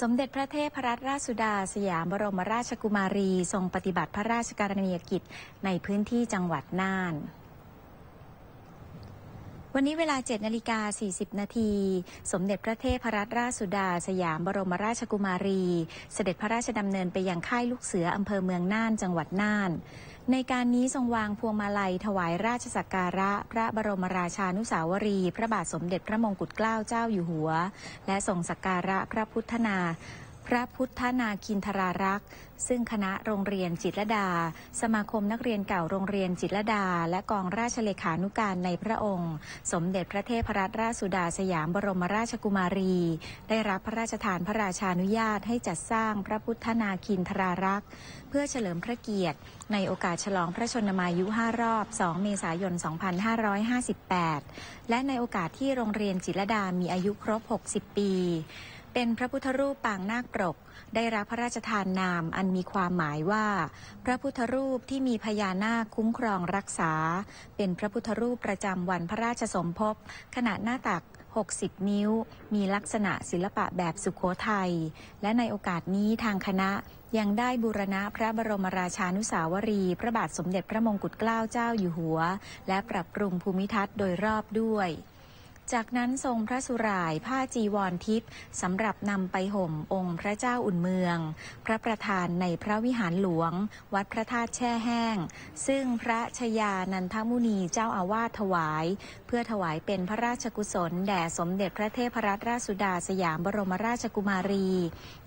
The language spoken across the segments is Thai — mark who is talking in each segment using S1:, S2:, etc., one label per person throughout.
S1: สมเด็จพระเทพรัตนราชสุดาสยามบรมราชกุมารี ทรงปฏิบัติพระราชกรณียกิจในพื้นที่จังหวัดน่าน วันนี้เวลา 7 นาฬิกา 40 นาที สมเด็จพระเทพรัตนราชสุดา สยามบรมราชกุมารี เสด็จพระราชดำเนินไปยังค่ายลูกเสืออำเภอเมืองน่านจังหวัดน่าน ในการนี้ทรงวางพวงมาลัย ถวายราชสักการะ พระบรมราชานุสาวรี พระบาทสมเด็จพระมงกุฎเกล้าเจ้าอยู่หัว และทรงสักการะพระพุทธนา พระพุทธนาคินทรารักษ์ ซึ่งคณะโรงเรียนจิตรดา สมาคมนักเรียนเก่าโรงเรียนจิตรดา และกองราชเลขานุการในพระองค์ สมเด็จพระเทพรัตนราชสุดาสยามบรมราชกุมารี ได้รับพระราชทานพระราชานุญาตให้จัดสร้างพระพุทธนาคินทรารักษ์ เพื่อเฉลิมพระเกียรติ ในโอกาสฉลองพระชนมายุ 5 รอบ 2 เมษายน 2558 และในโอกาสที่โรงเรียนจิตรดามีอายุครบ 60 ปี เป็นพระพุทธรูปปางนาคปรก ได้รับพระราชทานนามอันมีความหมายว่า พระพุทธรูปที่มีพญานาคคุ้มครองรักษา เป็นพระพุทธรูปประจำวันพระราชสมภพขนาดหน้าตัก 60 นิ้ว มีลักษณะศิลปะแบบสุขโขทัย และในโอกาสนี้ทางคณะยังได้บูรณะพระบรมราชานุสาวรี พระบาทสมเด็จพระมงกุฎเกล้าเจ้าอยู่หัว และปรับปรุงภูมิทัศน์โดยรอบด้วย จากนั้นทรงพระสุรายผ้าจีวรทิพย์สำหรับนำไปห่มองค์พระเจ้าอุ่นเมือง พระประธานในพระวิหารหลวง วัดพระธาตุแช่แห้ง ซึ่งพระชยานันทมุนีเจ้าอาวาสถวาย เพื่อถวายเป็นพระราชกุศล แด่สมเด็จพระเทพรัตนราชสุดาสยามบรมราชกุมารี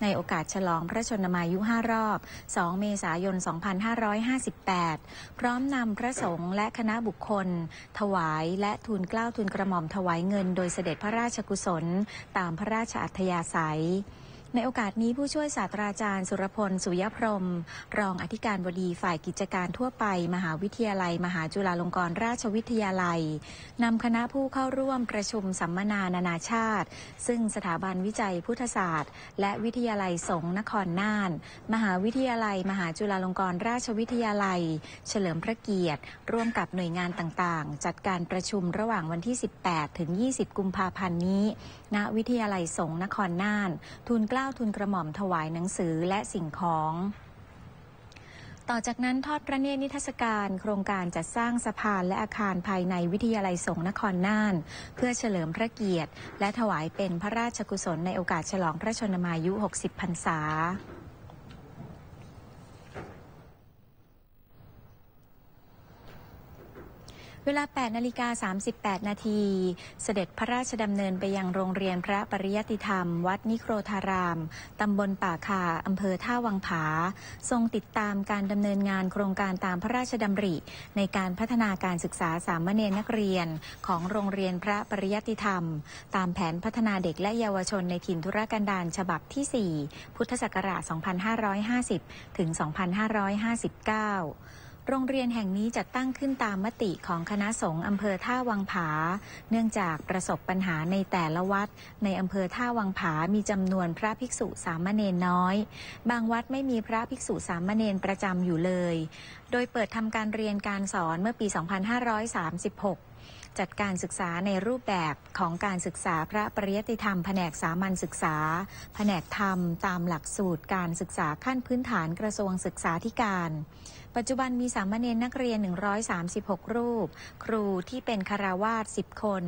S1: ในโอกาสฉลองพระชนมายุ5รอบ 2 เมษายน 2558 พร้อมนำพระสงฆ์และคณะบุคคล ถวายและทูลเกล้าทูลกระหม่อมถวายเงินโดยเสด็จพระราชกุศล ตามพระราชอัธยาศัย ในโอกาสนี้ผู้ช่วยศาสตราจารย์ สุรพล สุยพรม รองอธิการบดีฝ่ายกิจการทั่วไป มหาวิทยาลัย มหาจุฬาลงกรณราชวิทยาลัยนำคณะผู้เข้าร่วมประชุมสัมมนานานาชาติ ซึ่งสถาบันวิจัยพุทธศาสตร์ และวิทยาลัยสงนครน่าน มหาวิทยาลัย มหาจุฬาลงกรณราชวิทยาลัย เฉลิมพระเกียรติ ร่วมกับหน่วยงานต่างๆ จัดการประชุมระหว่างวันที่ 18 ถึง 20 กุมภาพันธ์นี้ณวิทยาลัยสงฆ์นครน่านทูลกล้าวทูลกระหม่อมถวายหนังสือและสิ่งของต่อจากนั้นทอดพระเนตรนิทรรศการ โครงการจัดสร้างสะพานและอาคารภายในวิทยาลัยสงฆ์นครน่าน เพื่อเฉลิมพระเกียรติ และถวายเป็นพระราชกุศลในโอกาสฉลองพระชนมายุ 60 พรรษา เวลา 8 นาฬิกา 38 นาที เสด็จพระราชดำเนินไปยังโรงเรียนพระปริยติธรรม วัดนิโครธาราม ตำบลป่าคาอำเภอท่าวังผา ทรงติดตามการดำเนินงานโครงการตามพระราชดำริ ในการพัฒนาการศึกษาสามเณรนักเรียน ของโรงเรียนพระปริยติธรรม ตามแผนพัฒนาเด็กและเยาวชนในถิ่นธุรกันดารฉบับที่ 4 พุทธศักราช 2550 ถึง 2559 โรงเรียนแห่งนี้จัดตั้งขึ้นตามมติของคณะสงฆ์อำเภอท่าวังผา เนื่องจากประสบปัญหาในแต่ละวัด ในอำเภอท่าวังผามีจำนวนพระภิกษุสามเณรน้อย บางวัดไม่มีพระภิกษุสามเณรประจำอยู่เลย โดยเปิดทำการเรียนการสอนเมื่อปี 2536 จัดการศึกษาในรูปแบบของการศึกษาพระปริยติธรรม แผนกสามัญศึกษา แผนกธรรม ตามหลักสูตรการศึกษาขั้นพื้นฐานกระทรวงศึกษาธิการ ปัจจุบันมีสามเณรนักเรียน 136 รูป ครูที่เป็นคาราวาส10 คน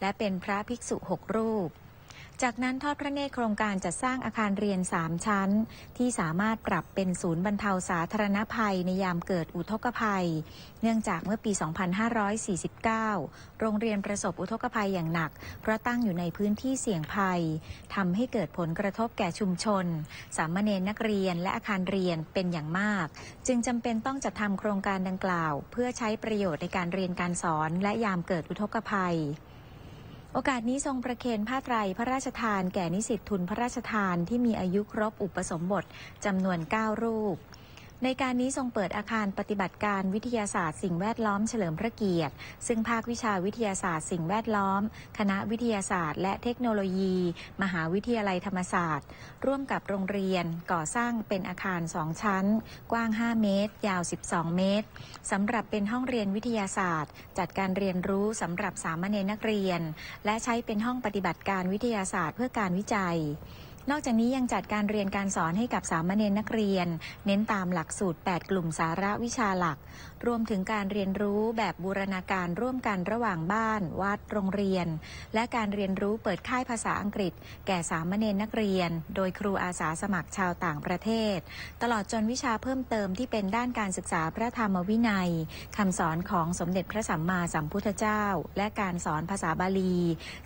S1: และเป็นพระภิกษุ 6 รูป จากนั้นทอดพระเนตรโครงการจัดสร้างอาคารเรียน 3 ชั้น ที่สามารถปรับเป็นศูนย์บรรเทาสาธารณภัยในยามเกิดอุทกภัย เนื่องจากเมื่อปี 2549 โรงเรียนประสบอุทกภัยอย่างหนัก เพราะตั้งอยู่ในพื้นที่เสี่ยงภัยทำให้เกิดผลกระทบแก่ชุมชน สามเณรนักเรียนและอาคารเรียนเป็นอย่างมาก จึงจำเป็นต้องจัดทำโครงการดังกล่าว เพื่อใช้ประโยชน์ในการเรียนการสอนและยามเกิดอุทกภัย โอกาสนี้ทรงประเคนผ้าไตรพระราชทานแก่นิสิตทุนพระราชทานที่มีอายุครบอุปสมบทจำนวน 9 รูป ในการนี้ทรงเปิดอาคารปฏิบัติการวิทยาศาสตร์สิ่งแวดล้อมเฉลิมพระเกียรติ ซึ่งภาควิชาวิทยาศาสตร์สิ่งแวดล้อม คณะวิทยาศาสตร์ และเทคโนโลยี มหาวิทยาลัยธรรมศาสตร์ ร่วมกับโรงเรียนก่อสร้างเป็นอาคาร 2 ชั้น กว้าง 5 เมตร ยาว 12 เมตรสำหรับเป็นห้องเรียนวิทยาศาสตร์ จัดการเรียนรู้สำหรับสามเณรนักเรียน และใช้เป็นห้องปฏิบัติการวิทยาศาสตร์เพื่อการวิจัย นอกจากนี้ยังจัดการเรียนการสอนให้กับสามเณรนักเรียน เน้นตามหลักสูตร 8 กลุ่มสาระวิชาหลัก รวมถึงการเรียนรู้แบบบูรณาการร่วมกันระหว่างบ้าน วัดโรงเรียน และการเรียนรู้เปิดค่ายภาษาอังกฤษ แก่สามเณรนักเรียน โดยครูอาสาสมัครชาวต่างประเทศ ตลอดจนวิชาเพิ่มเติมที่เป็นด้านการศึกษาพระธรรมวินัยคำสอนของสมเด็จพระสัมมาสัมพุทธเจ้า และการสอนภาษาบาลี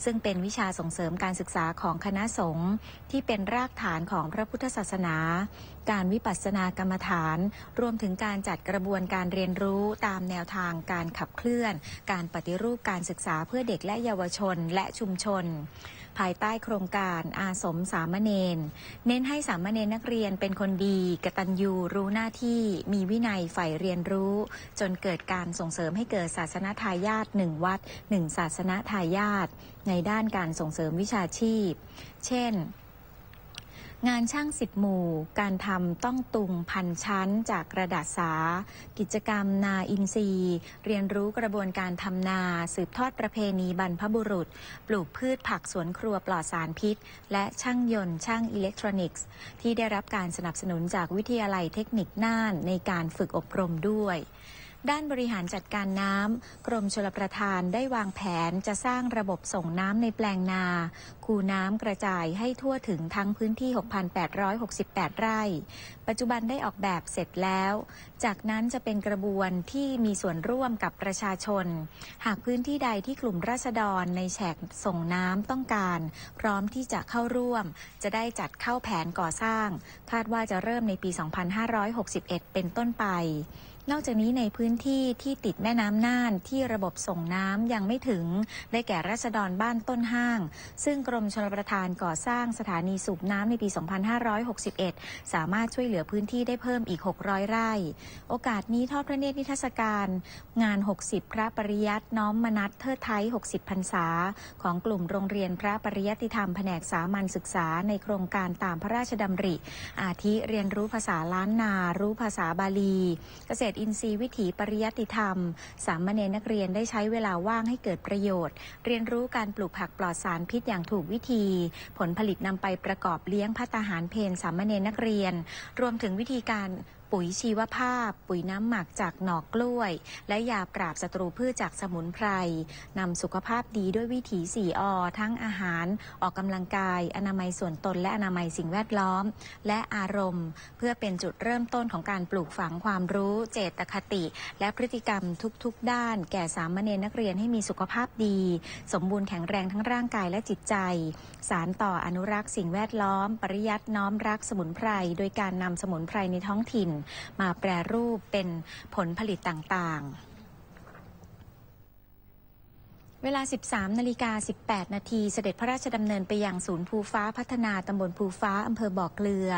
S1: ซึ่งเป็นวิชาส่งเสริมการศึกษาของคณะสงฆ์ที่เป็นรากฐานของพระพุทธศาสนา การวิปัสสนากรรมฐาน รวมถึงการจัดกระบวนการเรียนรู้ตามแนวทางการขับเคลื่อน การปฏิรูปการศึกษาเพื่อเด็กและเยาวชนและชุมชน ภายใต้โครงการอาสมสามเณรเน้นให้สามเณรนักเรียนเป็นคนดีกตัญญูรู้หน้าที่มีวินัยใฝ่เรียนรู้ จนเกิดการส่งเสริมให้เกิดศาสนาทายาทหนึ่งวัดหนึ่งศาสนาทายาทในด้านการส่งเสริมวิชาชีพ เช่น งานช่างสิบหมู่ การทำต้องตุงพันชั้นจากกระดาษสา กิจกรรมนาอินทรีย์ เรียนรู้กระบวนการทำนา สืบทอดประเพณีบรรพบุรุษ ปลูกพืชผักสวนครัวปลอดสารพิษ และช่างยนต์ช่างอิเล็กทรอนิกส์ ที่ได้รับการสนับสนุนจากวิทยาลัยเทคนิคน่านในการฝึกอบรมด้วย ด้านบริหารจัดการน้ำกรมชลประทานได้วางแผนจะสร้างระบบส่งน้ำในแปลงนา คูน้ำกระจายให้ทั่วถึงทั้งพื้นที่ 6,868 ไร่ ปัจจุบันได้ออกแบบเสร็จแล้ว จากนั้นจะเป็นกระบวนที่มีส่วนร่วมกับประชาชน หากพื้นที่ใดที่กลุ่มราษฎรในแฉกส่งน้ำต้องการ พร้อมที่จะเข้าร่วม จะได้จัดเข้าแผนก่อสร้าง คาดว่าจะเริ่มในปี 2561 เป็นต้นไป นอกจากนี้ในพื้นที่ที่ติดแม่น้ำน่านที่ระบบส่งน้ำยังไม่ถึง ได้แก่รัษฎรบ้านต้นห้าง ซึ่งกรมชลประทานก่อสร้างสถานีสูบน้ำในปี 2561 สามารถช่วยเหลือพื้นที่ได้เพิ่มอีก 600 ไร่ โอกาสนี้ทอดพระเนตรนิทรรศการ งาน 60 พระปริยัติน้อมมนัตเทิดไทย 60 พรรษา ของกลุ่มโรงเรียนพระปริยัติธรรมแผนกสามัญศึกษาในโครงการตามพระราชดำริ อาทิเรียนรู้ภาษาล้านนา รู้ภาษาบาลี เกษตรอินทรีย์วิถีปริยัติธรรม สามเณรนักเรียนได้ใช้เวลาว่างให้เกิดประโยชน์ เรียนรู้การปลูกผักปลอดสารพิษอย่างถูกวิธี ผลผลิตนำไปประกอบเลี้ยงพัตตาหารเพนสามเณรนักเรียน รวมถึงวิธีการ ปุ๋ยชีวภาพ ปุ๋ยน้ำหมักจากหนอกล้วย และยาปราบศัตรูพืชจากสมุนไพรนำสุขภาพดีด้วยวิถีสี่อทั้งอาหาร ออกกำลังกาย อนามัยส่วนตน และอนามัยสิ่งแวดล้อม และอารมณ์ เพื่อเป็นจุดเริ่มต้นของการปลูกฝังความรู้เจตคติ และพฤติกรรมทุกๆ ด้าน แก่สามเณรนักเรียนให้มีสุขภาพดี สมบูรณ์แข็งแรงทั้งร่างกายและจิตใจ สารต่ออนุรักษ์สิ่งแวดล้อม ปริยัติน้อมรักสมุนไพร โดยการนำสมุนไพรในท้องถิ่นมาแปรรูปเป็นผลผลิตต่างๆ เวลา 13 นาฬิกา 18 นาที เสด็จพระราชดำเนินไปยังศูนย์ภูฟ้าพัฒนาตำบลภูฟ้าอำเภอบ่อเกลือ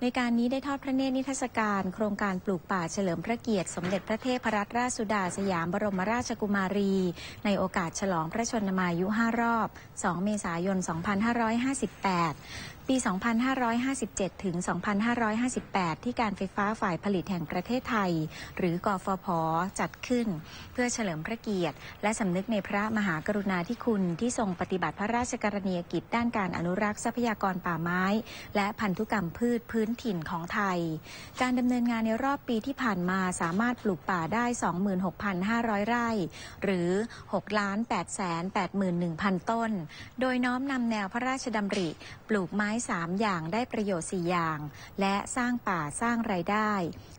S1: ในการนี้ได้ทอดพระเนตรนิทรรศการ โครงการปลูกป่าเฉลิมพระเกียรติ สมเด็จพระเทพรัตนราชสุดาสยามบรมราชกุมารี ในโอกาสฉลองพระชนมายุ 5 รอบ 2 เมษายน 2558ปี 2557 ถึง 2558 ที่การไฟฟ้าฝ่ายผลิตแห่งประเทศไทย หรือกฟผ จัดขึ้น เพื่อเฉลิมพระเกียรติ และสำนึกในพระมหาหากรุณาธิคุณที่ทรงปฏิบัติพระราชกรณียกิจด้านการอนุรักษ์ทรัพยากรป่าไม้ และพันธุกรรมพืชพื้นถิ่นของไทย การดำเนินงานในรอบปีที่ผ่านมาสามารถปลูกป่าได้ 26,500 ไร่ หรือ6 8 8 1 0 0 0 ต้น โดยน้อมนำแนวพระราชดำริ ปลูกไม้ 3 อย่างได้ประโยชน์ 4 อย่าง และสร้างป่าสร้างไรายได้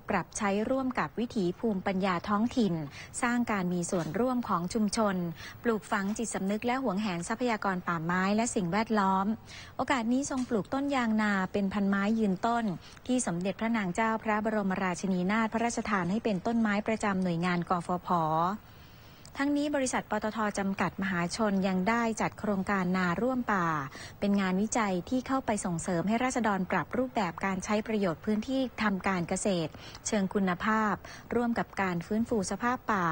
S1: ปรับใช้ร่วมกับวิถีภูมิปัญญาท้องถิ่น สร้างการมีส่วนร่วมของชุมชน ปลูกฝังจิตสำนึกและหวงแหนทรัพยากรป่าไม้และสิ่งแวดล้อม โอกาสนี้ทรงปลูกต้นยางนาเป็นพันไม้ยืนต้น ที่สมเด็จพระนางเจ้าพระบรมราชินีนาถพระราชทานให้เป็นต้นไม้ประจำหน่วยงานกฟผ ทั้งนี้บริษัทปตทจำกัดมหาชนยังได้จัดโครงการนาร่วมป่า เป็นงานวิจัยที่เข้าไปส่งเสริมให้ราษฎรปรับรูปแบบการใช้ประโยชน์พื้นที่ทำการเกษตร เชิงคุณภาพ ร่วมกับการฟื้นฟูสภาพป่า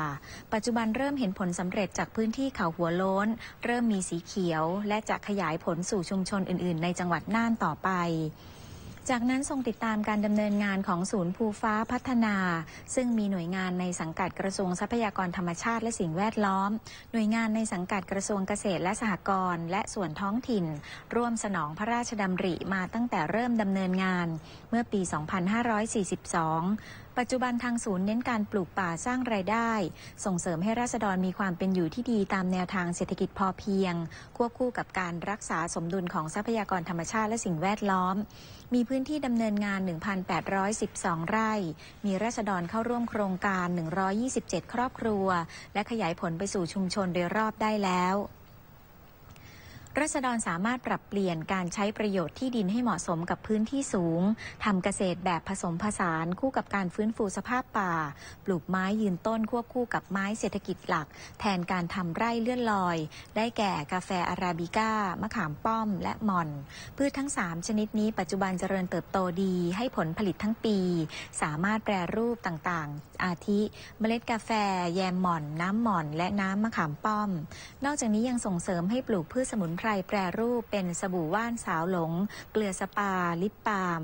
S1: ปัจจุบันเริ่มเห็นผลสำเร็จจากพื้นที่เขาหัวโล้น เริ่มมีสีเขียว และจะขยายผลสู่ชุมชนอื่น ๆ ในจังหวัดน่านต่อไป จากนั้นทรงติดตามการดำเนินงานของศูนย์ภูฟ้าพัฒนา ซึ่งมีหน่วยงานในสังกัดกระทรวงทรัพยากรธรรมชาติและสิ่งแวดล้อม หน่วยงานในสังกัดกระทรวงเกษตรและสหกรณ์และส่วนท้องถิ่น ร่วมสนองพระราชดำริมาตั้งแต่เริ่มดำเนินงาน เมื่อปี 2542 ปัจจุบันทางศูนย์เน้นการปลูกป่าสร้างรายได้ ส่งเสริมให้ราษฎรมีความเป็นอยู่ที่ดีตามแนวทางเศรษฐกิจพอเพียง ควบคู่กับการรักษาสมดุลของทรัพยากรธรรมชาติและสิ่งแวดล้อม มีพื้นที่ดำเนินงาน 1,812 ไร่ มีราษฎรเข้าร่วมโครงการ 127 ครอบครัว และขยายผลไปสู่ชุมชนโดยรอบได้แล้ว รัษฎรสามารถปรับเปลี่ยนการใช้ประโยชน์ที่ดินให้เหมาะสมกับพื้นที่สูงทำเกษตรแบบผสมผสานคู่กับการฟื้นฟูสภาพป่า ปลูกไม้ยืนต้นควบคู่กับไม้เศรษฐกิจหลัก แทนการทำไร่เลื่อนลอย ได้แก่กาแฟอาราบิก้ามะขามป้อมและหม่อน พืชทั้ง 3 ชนิดนี้ปัจจุบันเจริญเติบโตดี ให้ผลผลิตทั้งปี สามารถแปรรูปต่างๆ อาทิ เมล็ดกาแฟ แยมหม่อน น้ำหม่อน และน้ำมะขามป้อม นอกจากนี้ยังส่งเสริมให้ปลูกพืชสมุนไพรรแปรรูปเป็นสบู่ว่านสาวหลง เกลือสปา ลิปปาล์ม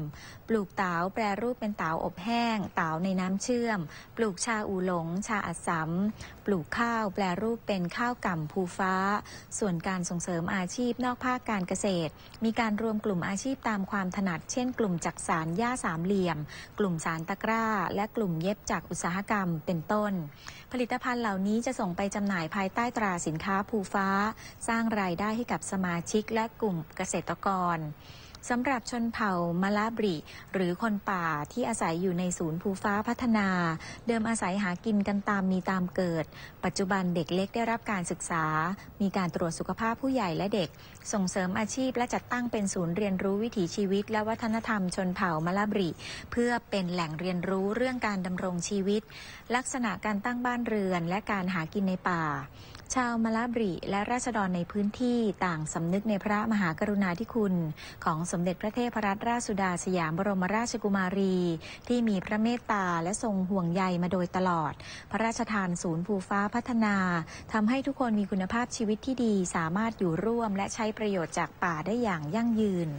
S1: ปลูกเตาแปรรูปเป็นเตาอบแห้ง เตาในน้ำเชื่อม ปลูกชาอูหลง ชาอัดสำปลูกข้าวแปรรูปเป็นข้าวก่ำภูฟ้า ส่วนการส่งเสริมอาชีพนอกภาคการเกษตร มีการรวมกลุ่มอาชีพตามความถนัด เช่น กลุ่มจักสารหญ้าสามเหลี่ยม กลุ่มสารตะกร้า และกลุ่มเย็บจากอุตสาหกรรมเป็นต้น ผลิตภัณฑ์เหล่านี้จะส่งไปจำหน่ายภายใต้ตราสินค้าภูฟ้า สร้างรายได้ให้กับสมาชิกและกลุ่มเกษตรกร สำหรับชนเผ่ามะลาบริ หรือคนป่าที่อาศัยอยู่ในศูนย์ภูฟ้าพัฒนา เดิมอาศัยหากินกันตามมีตามเกิด ปัจจุบันเด็กเล็กได้รับการศึกษา มีการตรวจสุขภาพผู้ใหญ่และเด็ก ส่งเสริมอาชีพและจัดตั้งเป็นศูนย์เรียนรู้วิถีชีวิต และวัฒนธรรมชนเผ่ามะลาบริ เพื่อเป็นแหล่งเรียนรู้เรื่องการดำรงชีวิต ลักษณะการตั้งบ้านเรือน และการหากินในป่าชาวมาลาบริและราษฎรในพื้นที่ต่างสำนึกในพระมหากรุณาธิคุณของสมเด็จพระเทพรัตนราชสุดาสยามบรมราชกุมารี ที่มีพระเมตตาและทรงห่วงใยมาโดยตลอด พระราชทานศูนย์ภูฟ้าพัฒนาทำให้ทุกคนมีคุณภาพชีวิตที่ดี สามารถอยู่ร่วมและใช้ประโยชน์จากป่าได้อย่างยั่งยืน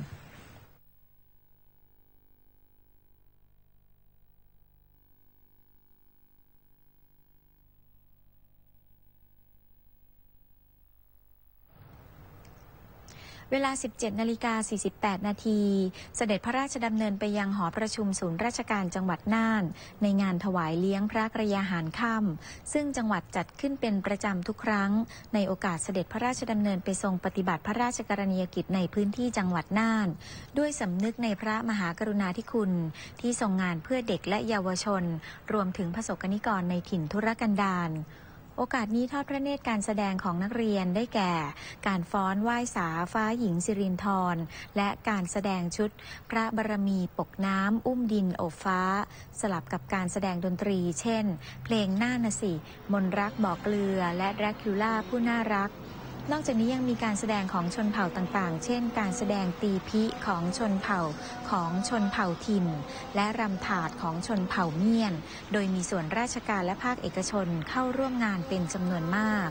S1: เวลา 17นาฬิกา48 นาที เสด็จพระราชดำเนินไปยังหอประชุมศูนย์ราชการจังหวัดน่าน ในงานถวายเลี้ยงพระกระยาหารค่ำซึ่งจังหวัดจัดขึ้นเป็นประจำทุกครั้ง ในโอกาสเสด็จพระราชดำเนินไปทรงปฏิบัติพระราชกรณียกิจในพื้นที่จังหวัดน่าน ด้วยสำนึกในพระมหากรุณาธิคุณ ที่ทรงงานเพื่อเด็กและเยาวชน รวมถึงประสบกนิกรในถิ่นทุรกันดาร โอกาสนี้ทอดพระเนตรการแสดงของนักเรียนได้แก่ การฟ้อนไหว้สาฟ้าหญิงสิรินทรและการแสดงชุดพระบารมีปกน้ำ อุ้มดินโอบฟ้า สลับกับการแสดงดนตรี เช่น เพลงหน้านสิ มนรักบอกเกลือ และแรคคิวล่าผู้น่ารัก นอกจากนี้ยังมีการแสดงของชนเผ่าต่างๆ เช่น การแสดงตีพิของชนเผ่าของชนเผ่าถิ่น และรำถาดของชนเผ่าเมียน โดยมีส่วนราชการและภาคเอกชนเข้าร่วมงานเป็นจำนวนมาก